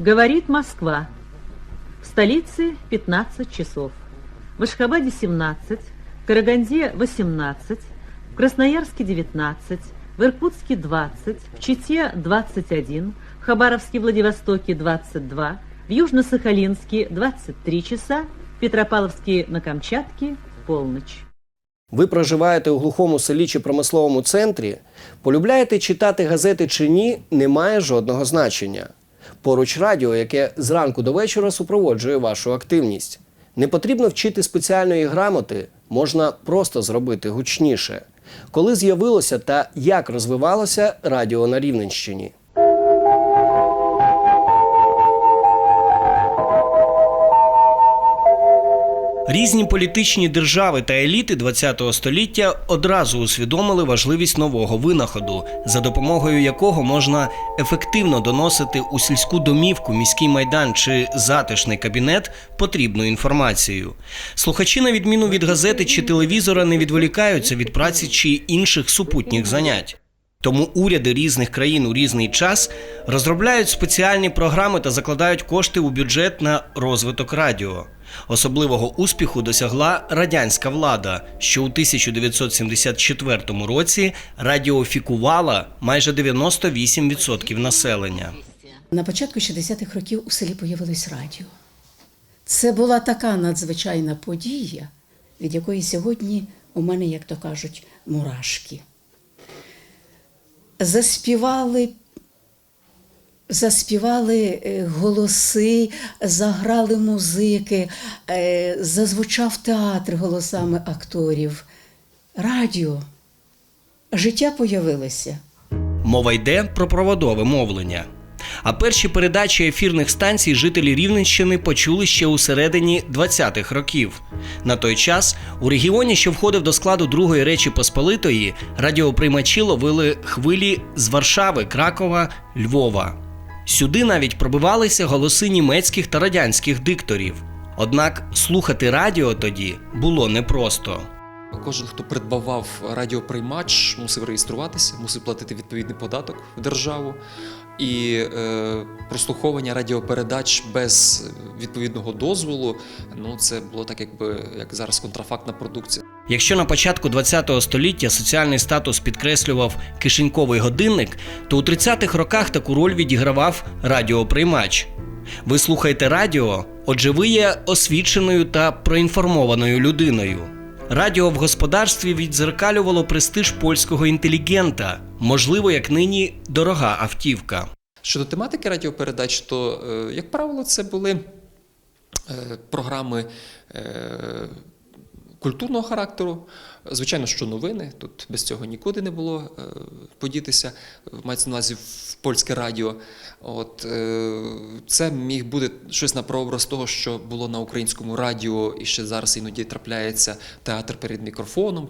Говорит Москва. В столице 15 часов. В Ашхабаде 17, в Караганде 18, в Красноярске 19, в Иркутске 20, в Чите 21, в Хабаровске Владивостоке 22, в Южно-Сахалинске 23 часа, в Петропавловске на Камчатке полночь. Ви проживаєте у глухому селі чи промисловому центрі, полюбляєте читати газети чи ні, не має жодного значення. Поруч радіо, яке зранку до вечора супроводжує вашу активність. Не потрібно вчити спеціальної грамоти, можна просто зробити гучніше. Коли з'явилося та як розвивалося радіо на Рівненщині? Різні політичні держави та еліти ХХ століття одразу усвідомили важливість нового винаходу, за допомогою якого можна ефективно доносити у сільську домівку, міський майдан чи затишний кабінет потрібну інформацію. Слухачі, на відміну від газети чи телевізора, не відволікаються від праці чи інших супутніх занять. Тому уряди різних країн у різний час розробляють спеціальні програми та закладають кошти у бюджет на розвиток радіо. Особливого успіху досягла радянська влада, що у 1974 році радіофікувала майже 98% населення. На початку 60-х років у селі появилось радіо. Це була така надзвичайна подія, від якої сьогодні у мене, як то кажуть, мурашки. Заспівали, заспівали е, голоси, заграли музики, е, зазвучав театр голосами акторів. Радіо. Життя появилося. Мова йде про проводове мовлення. А перші передачі ефірних станцій жителі Рівненщини почули ще у середині 20-х років. На той час у регіоні, що входив до складу Другої Речі Посполитої, радіоприймачі ловили хвилі з Варшави, Кракова, Львова. Сюди навіть пробивалися голоси німецьких та радянських дикторів. Однак слухати радіо тоді було непросто. Кожен, хто придбавав радіоприймач, мусив реєструватися, мусив платити відповідний податок в державу. І е, прослуховування радіопередач без відповідного дозволу ну це було так, якби як зараз контрафактна продукція. Якщо на початку ХХ століття соціальний статус підкреслював кишеньковий годинник, то у 30-х роках таку роль відігравав радіоприймач. Ви слухаєте радіо, отже, ви є освіченою та проінформованою людиною. Радіо в господарстві відзеркалювало престиж польського інтелігента, можливо, як нині дорога автівка. Щодо тематики радіопередач, то, е, як правило, це були е, програми е, культурного характеру. Звичайно, що новини, тут без цього нікуди не було е, подітися, мається на увазі в польське радіо. От, е, це міг бути щось на прообраз того, що було на українському радіо, і ще зараз іноді трапляється театр перед мікрофоном.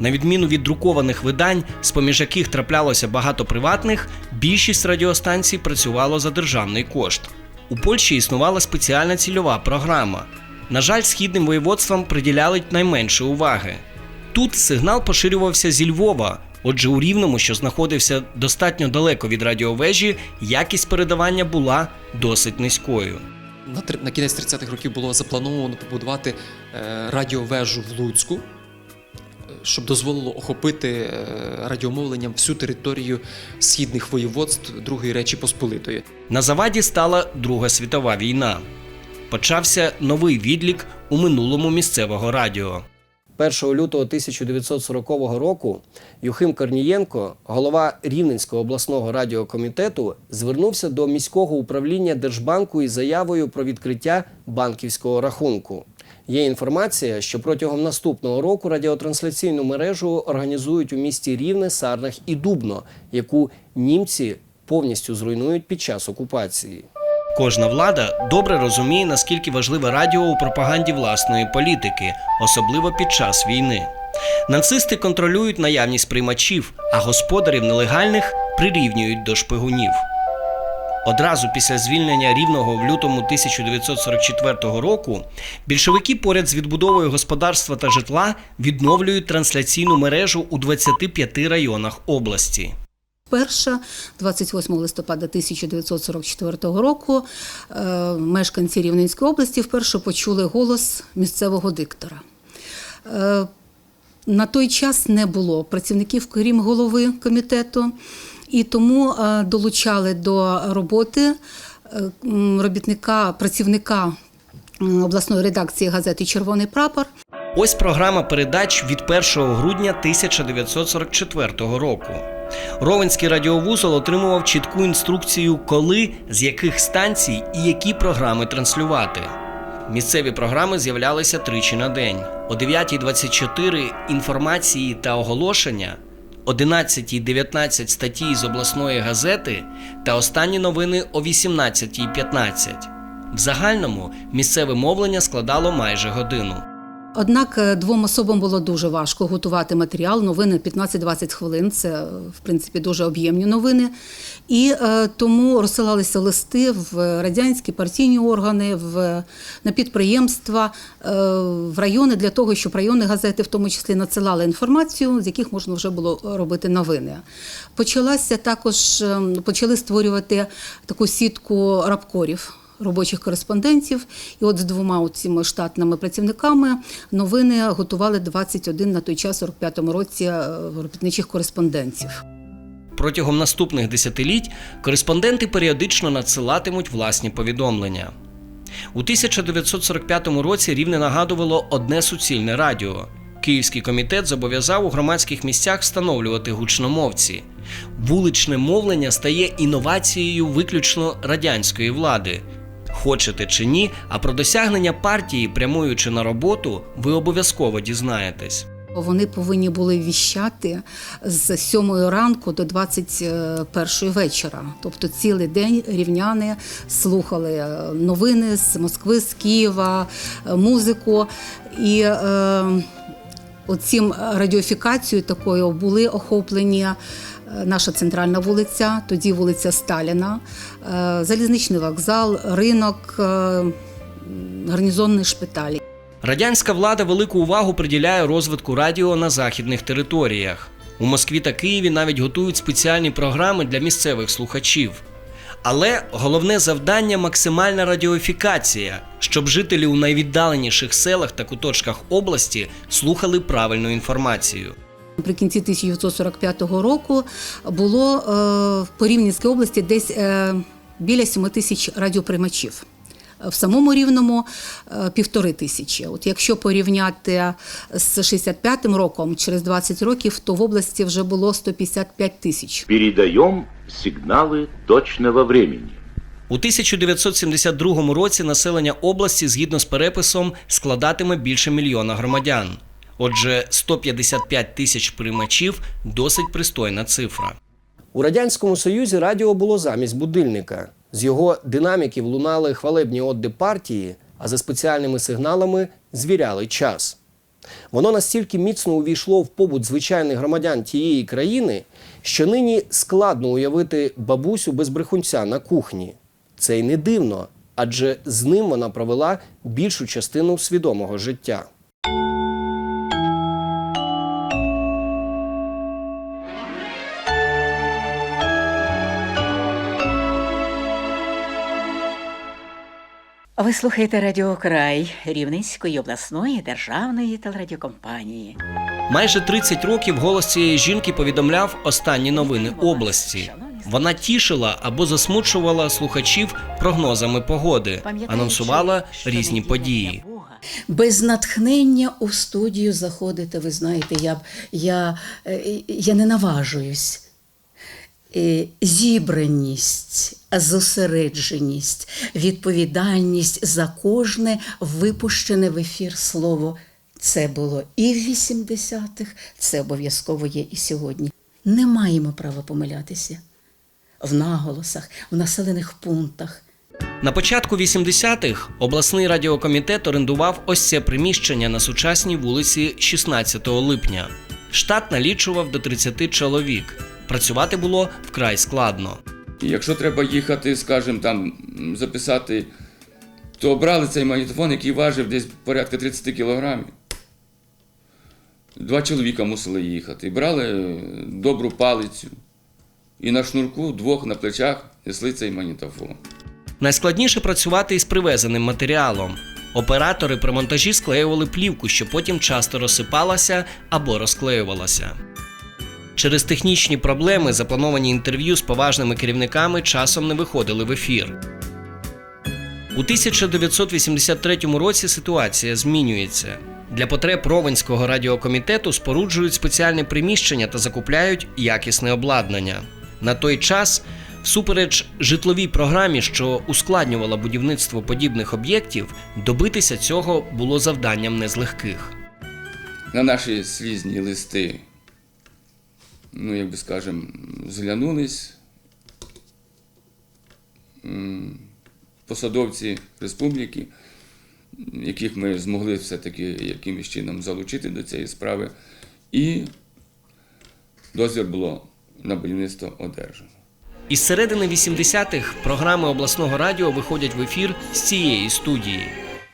На відміну від друкованих видань, з-поміж яких траплялося багато приватних, більшість радіостанцій працювало за державний кошт. У Польщі існувала спеціальна цільова програма. На жаль, східним воєводствам приділяли найменше уваги. Тут сигнал поширювався зі Львова, отже, у Рівному, що знаходився достатньо далеко від радіовежі, якість передавання була досить низькою. На, на кінець 30-х років було заплановано побудувати е, радіовежу в Луцьку, е, щоб дозволило охопити е, радіомовленням всю територію східних воєводств Другої Речі Посполитої. На заваді стала Друга світова війна. Почався новий відлік у минулому місцевого радіо. 1 лютого 1940 року Юхим Корнієнко, голова Рівненського обласного радіокомітету, звернувся до міського управління Держбанку із заявою про відкриття банківського рахунку. Є інформація, що протягом наступного року радіотрансляційну мережу організують у місті Рівне, Сарнах і Дубно, яку німці повністю зруйнують під час окупації. Кожна влада добре розуміє, наскільки важливе радіо у пропаганді власної політики, особливо під час війни. Нацисти контролюють наявність приймачів, а господарів нелегальних прирівнюють до шпигунів. Одразу після звільнення рівного в лютому 1944 року більшовики поряд з відбудовою господарства та житла відновлюють трансляційну мережу у 25 районах області. Вперше, 28 листопада 1944 року, е, мешканці Рівненської області вперше почули голос місцевого диктора. Е, На той час не було працівників, крім голови комітету, і тому е, долучали до роботи робітника, працівника обласної редакції газети Червоний прапор. Ось програма передач від 1 грудня 1944 року. Ровенський радіовузол отримував чітку інструкцію, коли, з яких станцій і які програми транслювати. Місцеві програми з'являлися тричі на день: о 9.24 інформації та оголошення, о 11.19 статті з обласної газети та останні новини о 18.15. В загальному місцеве мовлення складало майже годину. Однак е, двом особам було дуже важко готувати матеріал. Новини 15-20 хвилин. Це е, в принципі дуже об'ємні новини. І е, тому розсилалися листи в радянські партійні органи, в, на підприємства, е, в райони для того, щоб районні газети в тому числі надсилали інформацію, з яких можна вже було робити новини. Почалася також е, почали створювати таку сітку рабкорів робочих кореспондентів. І от з двома цими штатними працівниками новини готували 21 на той час, у 45-му році, е, робітничих кореспондентів. Протягом наступних десятиліть кореспонденти періодично надсилатимуть власні повідомлення. У 1945 році рівне нагадувало одне суцільне радіо. Київський комітет зобов'язав у громадських місцях встановлювати гучномовці. Вуличне мовлення стає інновацією виключно радянської влади. Хочете чи ні, а про досягнення партії, прямуючи на роботу, ви обов'язково дізнаєтесь. Вони повинні були віщати з 7 ранку до 21 вечора. Тобто цілий день рівняни слухали е, новини з Москви, з Києва, е, музику. І е, оцім радіофікацією такою були охоплені наша центральна вулиця, тоді вулиця Сталіна, е, залізничний вокзал, ринок, е, гарнізонний шпиталь. Радянська влада велику увагу приділяє розвитку радіо на західних територіях. У Москві та Києві навіть готують спеціальні програми для місцевих слухачів. Але головне завдання максимальна радіофікація, щоб жителі у найвіддаленіших селах та куточках області слухали правильну інформацію. Наприкінці 1945 року було е, в по Рівненській області десь е, біля 7 тисяч радіоприймачів. В самому рівному е, півтори тисячі. От якщо порівняти з 65-м роком, через 20 років, то в області вже було 155 тисяч. Передаем сигналы точного времени. У 1972 році населення області згідно з переписом складатиме більше мільйона громадян. Отже, 155 тисяч приймачів досить пристойна цифра. У радянському союзі радіо було замість будильника. З його динаміків лунали хвалебні одди партії, а за спеціальними сигналами звіряли час. Воно настільки міцно увійшло в побут звичайних громадян тієї країни, що нині складно уявити бабусю без брехунця на кухні. Це й не дивно, адже з ним вона провела більшу частину свідомого життя. Ви слухаєте Радіо Край Рівненської обласної державної телерадіокомпанії. Майже 30 років голос цієї жінки повідомляв останні новини області. Вона тішила або засмучувала слухачів прогнозами погоди, анонсувала різні події. Без натхнення у студію заходити, ви знаєте, я, б- я, е, я не наважуюсь. Е, Зібраність, зосередженість, відповідальність за кожне випущене в ефір слово. Це було і в 80-х, це обов'язково є і сьогодні. Не маємо права помилятися в наголосах, в населених пунктах. На початку 80-х обласний радіокомітет орендував ось це приміщення на сучасній вулиці 16 липня. Штат налічував до 30 чоловік. Працювати було вкрай складно. Якщо треба їхати, скажімо, там записати, то брали цей магнітофон, який важив десь порядка 30 кілограмів. Два чоловіка мусили їхати. Брали е, добру палицю і на шнурку двох на плечах несли цей магнітофон. Найскладніше працювати із привезеним матеріалом. Оператори при монтажі склеювали плівку, що потім часто розсипалася або розклеювалася. Через технічні проблеми заплановані інтерв'ю з поважними керівниками часом не виходили в ефір. У 1983 році ситуація змінюється. Для потреб Ровенського радіокомітету споруджують спеціальне приміщення та закупляють якісне обладнання. На той час, всупереч житловій програмі, що ускладнювала будівництво подібних об'єктів, добитися цього було завданням не з легких. На наші слізні листи, ну, як би скажемо, зглянулись посадовці республіки, яких ми змогли все-таки якимось чином залучити до цієї справи, і дозвіл було на будівництво одержано. Із середини 80-х програми обласного радіо виходять в ефір з цієї студії.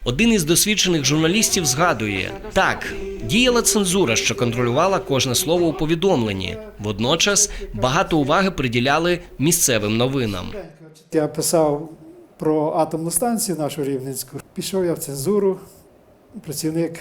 Один із досвідчених журналістів згадує: так, діяла цензура, що контролювала кожне слово у повідомленні. Водночас багато уваги приділяли місцевим новинам. Я писав про атомну станцію нашу рівненську. Пішов я в цензуру, працівник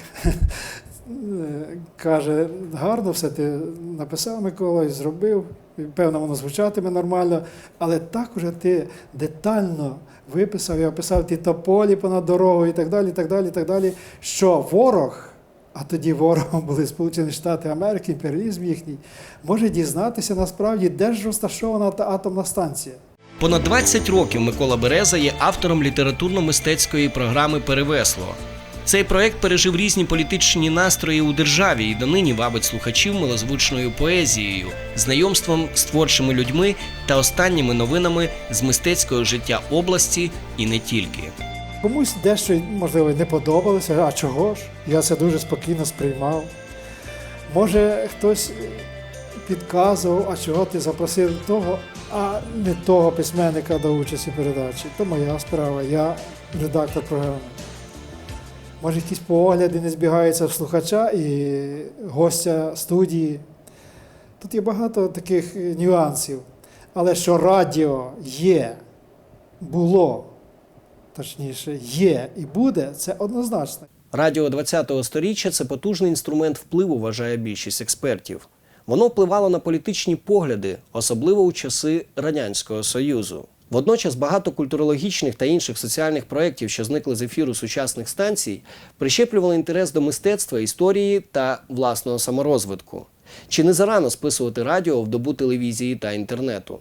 каже, гарно все ти написав Микола і зробив. І, Певно, воно звучатиме нормально, але так уже ти детально виписав, я описав ті тополі понад дорогою і так далі, і так далі, і так далі, що ворог, а тоді ворогом були Сполучені Штати Америки, імперіалізм їхній, може дізнатися насправді, де ж розташована та атомна станція. Понад 20 років Микола Береза є автором літературно-мистецької програми Перевесло. Цей проект пережив різні політичні настрої у державі і донині вабить слухачів милозвучною поезією, знайомством з творчими людьми та останніми новинами з мистецького життя області і не тільки. Комусь дещо, можливо, не подобалося, а чого ж? Я це дуже спокійно сприймав. Може, хтось підказував, а чого ти запросив того, а не того письменника до участі передачі. То моя справа, я редактор програми. Може, якісь погляди не збігаються в слухача і гостя студії. Тут є багато таких е, нюансів. Але що радіо є, було, точніше, є і буде, це однозначно. Радіо 20-го сторіччя це потужний інструмент впливу, вважає більшість експертів. Воно впливало на політичні погляди, особливо у часи Радянського Союзу. Водночас багато культурологічних та інших соціальних проєктів, що зникли з ефіру сучасних станцій, прищеплювали інтерес до мистецтва, історії та власного саморозвитку. Чи не зарано списувати радіо в добу телевізії та інтернету?